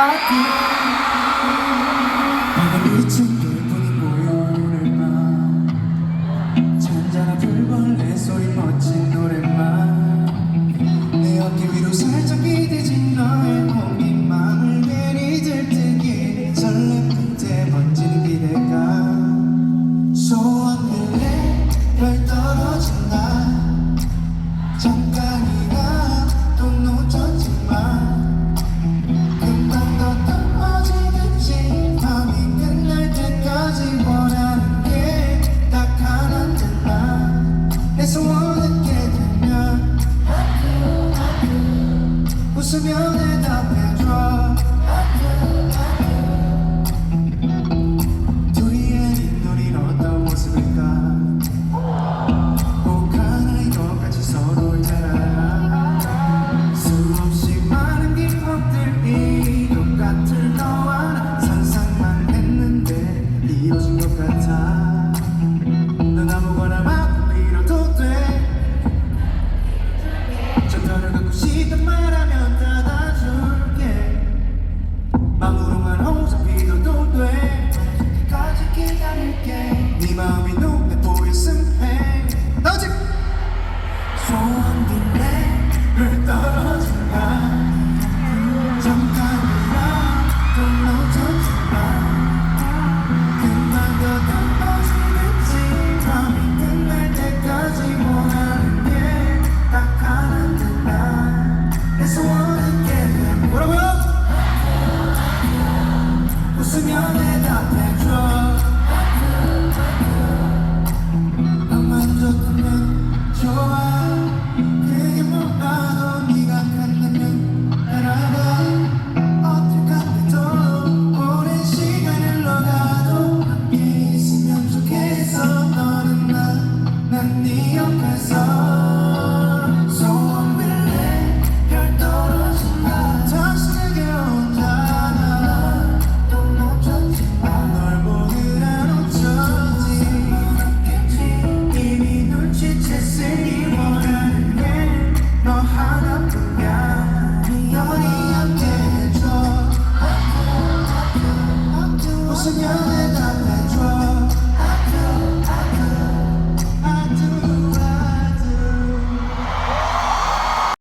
aqui. 웃으면 해 너를 갖고 싶다 말하면 닫아줄게. 마음으로만 항상 도돼 언제까지 기다릴게. 네 마음이 눈에 보였음 웃으며 대답해줘. 순간에 답해줘.